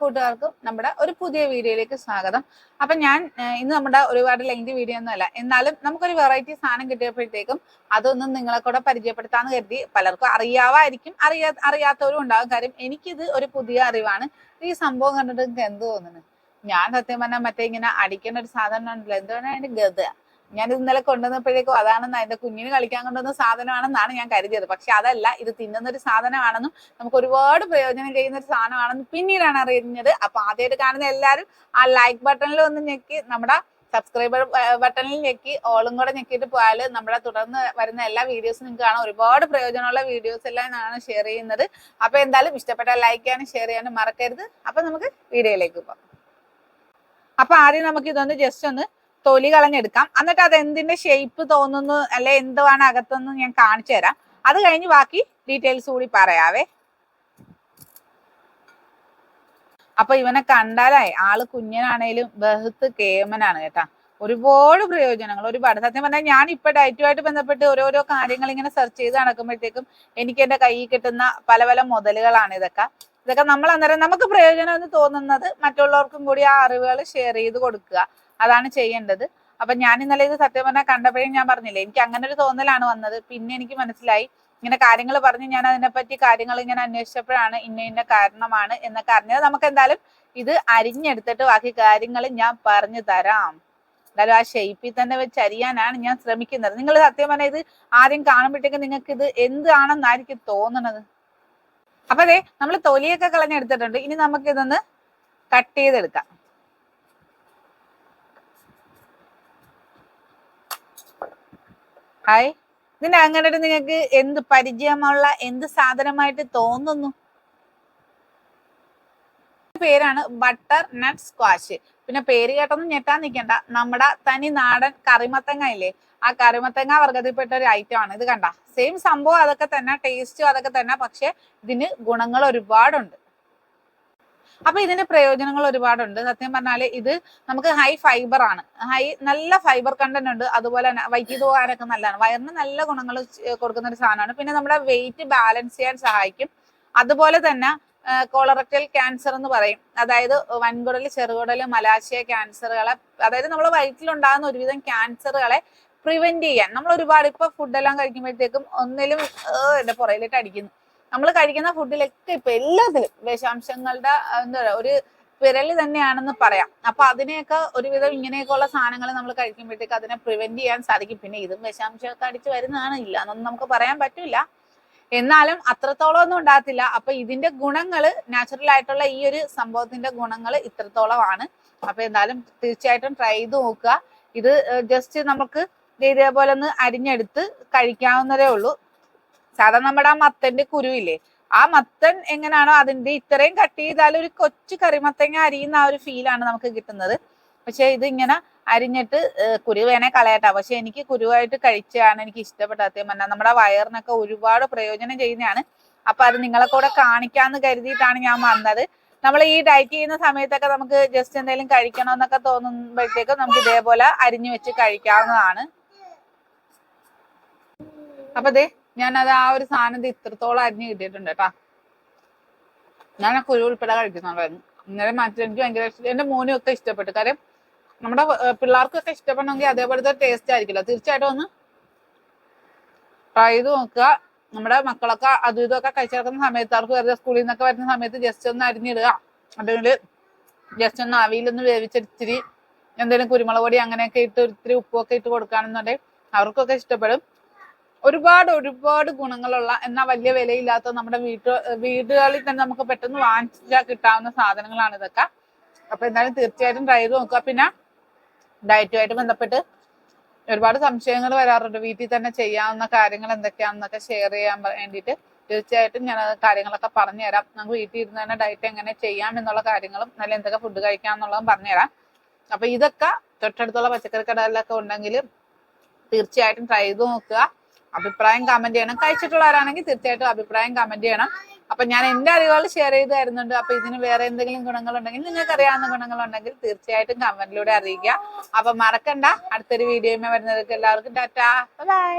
കൂട്ടുകാർക്കും നമ്മുടെ ഒരു പുതിയ വീഡിയോയിലേക്ക് സ്വാഗതം. അപ്പൊ ഞാൻ ഇന്ന് നമ്മുടെ ഒരുപാട് ലെങ്തി വീഡിയോ ഒന്നും അല്ല. എന്നാലും നമുക്കൊരു വെറൈറ്റി സാധനം കിട്ടിയപ്പോഴത്തേക്കും അതൊന്നും നിങ്ങളെ കൂടെ പരിചയപ്പെടുത്താന്ന് കരുതി പലർക്കും അറിയാവായിരിക്കും അറിയാ അറിയാത്തവരും ഉണ്ടാകും കാര്യം എനിക്കിത് ഒരു പുതിയ അറിവാണ്. ഈ സംഭവം കണ്ടിട്ട് എന്ത് തോന്നുന്നു? ഞാൻ സത്യം പറഞ്ഞാൽ മറ്റേ ഇങ്ങനെ അടിക്കുന്ന ഒരു സാധനം ഉണ്ടല്ലോ. എന്തുകൊണ്ടാണ് അതിന്റെ ഗത? ഞാൻ ഇന്നലെ കൊണ്ടുവന്നപ്പോഴേക്കും അതാണെന്ന് അതിന്റെ കുഞ്ഞിന് കളിക്കാൻ കൊണ്ടുവന്ന സാധനമാണെന്നാണ് ഞാൻ കരുതിയത്. പക്ഷെ അതല്ല ഇത് തിന്നുന്ന ഒരു സാധനമാണെന്നും നമുക്ക് ഒരുപാട് പ്രയോജനം ചെയ്യുന്ന ഒരു സാധനമാണെന്നും പിന്നീടാണ് അറിയുന്നത് അപ്പൊ ആദ്യമായിട്ട് കാണുന്ന എല്ലാവരും ആ ലൈക്ക് ബട്ടണിൽ ഒന്ന് ഞെക്കി നമ്മുടെ സബ്സ്ക്രൈബർ ബട്ടണിൽ ഞെക്കി ഓളും കൂടെ ഞെക്കിയിട്ട് പോയാൽ നമ്മുടെ തുടർന്ന് വരുന്ന എല്ലാ വീഡിയോസും നിങ്ങൾക്ക് കാണാം ഒരുപാട് പ്രയോജനമുള്ള വീഡിയോസ് എല്ലാം ആണ് ഷെയർ ചെയ്യുന്നത്. അപ്പൊ എന്തായാലും ഇഷ്ടപ്പെട്ട ലൈക്ക് ചെയ്യാനും ഷെയർ ചെയ്യാനും മറക്കരുത്. അപ്പൊ നമുക്ക് വീഡിയോയിലേക്ക് പോകാം. അപ്പൊ ആദ്യം നമുക്ക് ഇതൊന്ന് ജസ്റ്റ് ഒന്ന് തൊലി കളഞ്ഞെടുക്കാം. എന്നിട്ട് അത് എന്തിന്റെ ഷേപ്പ് തോന്നുന്നു അല്ലെ എന്തുവാണ് അകത്തെന്ന് ഞാൻ കാണിച്ചു തരാം. അത് കഴിഞ്ഞ് ബാക്കി ഡീറ്റെയിൽസ് കൂടി പറയാവേ. അപ്പൊ ഇവനെ കണ്ടാലായി ആൾ കുഞ്ഞനാണേലും ബഹുത്ത് കേമനാണ് കേട്ടാ. ഒരുപാട് പ്രയോജനങ്ങൾ ഒരുപാട് സത്യം പറഞ്ഞാൽ ഞാൻ ഇപ്പൊ ഡയറ്റുമായിട്ട് ബന്ധപ്പെട്ട് ഓരോരോ കാര്യങ്ങൾ ഇങ്ങനെ സെർച്ച് ചെയ്ത് നടക്കുമ്പോഴത്തേക്കും എനിക്ക് എന്റെ കയ്യിൽ കിട്ടുന്ന പല പല മുതലുകളാണ് ഇതൊക്കെ. ഇതൊക്കെ നമ്മൾ അന്നേരം നമുക്ക് പ്രയോജനം എന്ന് തോന്നുന്നത് മറ്റുള്ളവർക്കും കൂടി ആ അറിവുകൾ ഷെയർ ചെയ്ത് കൊടുക്കുക. അതാണ് ചെയ്യേണ്ടത്. അപ്പൊ ഞാൻ ഇന്നലെ ഇത് സത്യം പറഞ്ഞാൽ കണ്ടപ്പോഴേ ഞാൻ പറഞ്ഞില്ലേ എനിക്ക് അങ്ങനെ ഒരു തോന്നലാണ് വന്നത്. പിന്നെ എനിക്ക് മനസ്സിലായി. ഇങ്ങനെ കാര്യങ്ങൾ പറഞ്ഞ് ഞാൻ അതിനെപ്പറ്റി കാര്യങ്ങൾ ഇങ്ങനെ അന്വേഷിച്ചപ്പോഴാണ് ഇന്ന ഇന്ന കാരണമാണ് എന്നൊക്കെ അറിഞ്ഞത്. നമുക്ക് എന്തായാലും ഇത് അരിഞ്ഞെടുത്തിട്ട് ബാക്കി കാര്യങ്ങൾ ഞാൻ പറഞ്ഞു തരാം. എന്തായാലും ആ ഷേപ്പിൽ തന്നെ വെച്ച് അരിയാനാണ് ഞാൻ ശ്രമിക്കുന്നത്. നിങ്ങൾ സത്യം പറഞ്ഞാൽ ഇത് ആദ്യം കാണുമ്പോഴത്തേക്കും നിങ്ങൾക്ക് ഇത് എന്താണെന്നായിരിക്കും തോന്നുന്നത് അപ്പൊ അതെ നമ്മൾ തൊലിയൊക്കെ കളഞ്ഞെടുത്തിട്ടുണ്ട്. ഇനി നമുക്ക് ഇതൊന്ന് കട്ട് ചെയ്തെടുക്കാം. ഹായ്. ഇതിന്റെ അങ്ങനെ നിങ്ങൾക്ക് എന്ത് പരിചയമുള്ള എന്ത് സാധനമായിട്ട് തോന്നുന്നു? പേരാണ് ബട്ടർ നട്ട് സ്ക്വാഷ്. പിന്നെ പേര് കേട്ടൊന്നും ഞെട്ടാൻ നിൽക്കണ്ട നമ്മുടെ തനി നാടൻ കറിമത്തങ്ങ ഇല്ലേ? ആ കറിമത്തങ്ങ വർഗത്തിൽപ്പെട്ട ഒരു ഐറ്റം ആണ്. ഇത് കണ്ട? സെയിം സംഭവം അതൊക്കെ തന്നെ ടേസ്റ്റും അതൊക്കെ തന്നെ. പക്ഷെ ഇതിന് ഗുണങ്ങൾ ഒരുപാടുണ്ട്. അപ്പൊ ഇതിന്റെ പ്രയോജനങ്ങൾ ഒരുപാടുണ്ട്. സത്യം പറഞ്ഞാൽ ഇത് നമുക്ക് ഹൈ ഫൈബർ ആണ്. ഹൈ നല്ല ഫൈബർ കണ്ടന്റ് ഉണ്ട്. അതുപോലെ തന്നെ വൈദ്യുതി പോകാനൊക്കെ നല്ലതാണ്. വയറിന് നല്ല ഗുണങ്ങൾ കൊടുക്കുന്ന ഒരു സാധനമാണ്. പിന്നെ നമ്മുടെ വെയിറ്റ് ബാലൻസ് ചെയ്യാൻ സഹായിക്കും. അതുപോലെ തന്നെ കോളറക്ടൽ ക്യാൻസർ എന്ന് പറയും. അതായത് വൻകുടൽ ചെറുകുടൽ മലാശയ ക്യാൻസറുകളെ അതായത് നമ്മൾ വയറ്റിലുണ്ടാകുന്ന ഒരുവിധം ക്യാൻസറുകളെ പ്രിവെന്റ് ചെയ്യാൻ. നമ്മൾ ഒരുപാട് ഇപ്പൊ ഫുഡെല്ലാം കഴിക്കുമ്പോഴത്തേക്കും ഒന്നിലും എന്റെ പുറയിലിട്ട് അടിക്കുന്നു. നമ്മൾ കഴിക്കുന്ന ഫുഡിലൊക്കെ ഇപ്പൊ എല്ലാത്തിലും വിഷാംശങ്ങളുടെ എന്താ പറയുക ഒരു വിരൽ തന്നെയാണെന്ന് പറയാം. അപ്പൊ അതിനെയൊക്കെ ഒരുവിധം ഇങ്ങനെയൊക്കെയുള്ള സാധനങ്ങൾ നമ്മൾ കഴിക്കുമ്പോഴത്തേക്ക് അതിനെ പ്രിവെന്റ് ചെയ്യാൻ സാധിക്കും. പിന്നെ ഇതും വിഷാംശമൊക്കെ അടിച്ച് വരുന്നതാണ്. ഇല്ല എന്നൊന്നും നമുക്ക് പറയാൻ പറ്റില്ല എന്നാലും അത്രത്തോളം ഒന്നും ഉണ്ടാകത്തില്ല. അപ്പൊ ഇതിന്റെ ഗുണങ്ങൾ നാച്ചുറൽ ആയിട്ടുള്ള ഈ ഒരു സംഭവത്തിന്റെ ഗുണങ്ങൾ ഇത്രത്തോളമാണ്. അപ്പൊ എന്തായാലും തീർച്ചയായിട്ടും ട്രൈ ചെയ്ത് നോക്കുക. ഇത് ജസ്റ്റ് നമുക്ക് ഇതേപോലെ ഒന്ന് അരിഞ്ഞെടുത്ത് കഴിക്കാവുന്നതേ ഉള്ളൂ. സാധാരണ നമ്മുടെ ആ മത്തന്റെ കുരുവില്ലേ? ആ മത്തൻ എങ്ങനെയാണോ അതിന്റെ ഇത്രയും കട്ട് ചെയ്താൽ ഒരു കൊച്ചു കറിമത്തങ്ങ അരിയുന്ന ആ ഒരു ഫീലാണ് നമുക്ക് കിട്ടുന്നത്. പക്ഷെ ഇത് ഇങ്ങനെ അരിഞ്ഞിട്ട് കുരു വേണേ കളയട്ടെ. പക്ഷെ എനിക്ക് കുരുവായിട്ട് കഴിച്ചാണ് എനിക്ക് ഇഷ്ടപ്പെട്ടാത്ത സത്യം നമ്മുടെ വയറിനൊക്കെ ഒരുപാട് പ്രയോജനം ചെയ്യുന്നതാണ്. അപ്പൊ അത് നിങ്ങളെ കൂടെ കാണിക്കാന്ന് കരുതിയിട്ടാണ് ഞാൻ വന്നത്. നമ്മൾ ഈ ഡയറ്റ് ചെയ്യുന്ന സമയത്തൊക്കെ നമുക്ക് ജസ്റ്റ് എന്തെങ്കിലും കഴിക്കണമെന്നൊക്കെ തോന്നുമ്പോഴത്തേക്കും നമുക്ക് ഇതേപോലെ അരിഞ്ഞു വെച്ച് കഴിക്കാവുന്നതാണ്. അപ്പൊ ദേ ഞാനത് ആ ഒരു സാധനം ഇത് ഇത്രത്തോളം അരിഞ്ഞു കിട്ടിയിട്ടുണ്ട് കേട്ടാ. ഞാൻ ആ കുരു ഉൾപ്പെടെ കഴിക്കുന്നുണ്ടായിരുന്നു. ഇന്നലെ മറ്റെനിക്ക് ഭയങ്കര എന്റെ മോനും ഒക്കെ ഇഷ്ടപ്പെട്ടു. കാര്യം നമ്മുടെ പിള്ളേർക്കൊക്കെ ഇഷ്ടപ്പെടണമെങ്കിൽ അതേപോലത്തെ ടേസ്റ്റ് ആയിരിക്കില്ല തീർച്ചയായിട്ടും ഒന്ന് ട്രൈ ചെയ്ത് നോക്കുക. നമ്മുടെ മക്കളൊക്കെ അതും ഇതൊക്കെ കഴിച്ചിറക്കുന്ന സമയത്ത് അവർക്ക് വെറുതെ സ്കൂളിൽ നിന്നൊക്കെ വരുന്ന സമയത്ത് ജസ്റ്റ് ഒന്ന് അരിഞ്ഞിടുക. അല്ലെങ്കിൽ ജസ്റ്റ് ഒന്ന് ആവിയിലൊന്ന് വേവിച്ചിരിച്ചിരി എന്തെങ്കിലും കുരുമുളക് പൊടി അങ്ങനെയൊക്കെ ഇട്ട് ഒരിത്തിരി ഉപ്പൊക്കെ ഇട്ട് കൊടുക്കുകയാണെന്നുണ്ടെങ്കിൽ അവർക്കൊക്കെ ഇഷ്ടപ്പെടും. ഒരുപാട് ഒരുപാട് ഗുണങ്ങളുള്ള എന്നാൽ വലിയ വിലയില്ലാത്ത നമ്മുടെ വീട്ടു വീടുകളിൽ തന്നെ നമുക്ക് പെട്ടെന്ന് വാങ്ങിച്ചാൽ കിട്ടാവുന്ന സാധനങ്ങളാണ് ഇതൊക്കെ. അപ്പൊ എന്തായാലും തീർച്ചയായിട്ടും ട്രൈ ചെയ്ത് നോക്കുക. പിന്നെ ഡയറ്റുമായിട്ട് ബന്ധപ്പെട്ട് ഒരുപാട് സംശയങ്ങൾ വരാറുണ്ട്. വീട്ടിൽ തന്നെ ചെയ്യാവുന്ന കാര്യങ്ങൾ എന്തൊക്കെയാണെന്നൊക്കെ ഷെയർ ചെയ്യാൻ വേണ്ടിയിട്ട് തീർച്ചയായിട്ടും ഞാൻ കാര്യങ്ങളൊക്കെ പറഞ്ഞു തരാം നമുക്ക് വീട്ടിൽ ഇരുന്ന് തന്നെ ഡയറ്റ് എങ്ങനെ ചെയ്യാം എന്നുള്ള കാര്യങ്ങളും നല്ല എന്തൊക്കെ ഫുഡ് കഴിക്കാം എന്നുള്ളതും പറഞ്ഞുതരാം. അപ്പൊ ഇതൊക്കെ തൊട്ടടുത്തുള്ള പച്ചക്കറി കടകളിലൊക്കെ ഉണ്ടെങ്കിൽ തീർച്ചയായിട്ടും ട്രൈ ചെയ്ത് നോക്കുക. അഭിപ്രായം കമന്റ് ചെയ്യണം. കഴിച്ചിട്ടുള്ളവരാണെങ്കിൽ തീർച്ചയായിട്ടും അഭിപ്രായം കമന്റ് ചെയ്യണം. അപ്പൊ ഞാൻ എന്റെ അറിവുകൾ ഷെയർ ചെയ്ത് തരുന്നുണ്ട് അപ്പൊ ഇതിന് വേറെ എന്തെങ്കിലും ഗുണങ്ങൾ ഉണ്ടെങ്കിൽ നിങ്ങൾക്ക് അറിയാവുന്ന ഗുണങ്ങൾ ഉണ്ടെങ്കിൽ തീർച്ചയായിട്ടും കമന്റിലൂടെ അറിയിക്കുക. അപ്പൊ മറക്കണ്ട. അടുത്തൊരു വീഡിയോയുമേ വരുന്നവർക്ക് എല്ലാവർക്കും ടാറ്റാ. ബൈ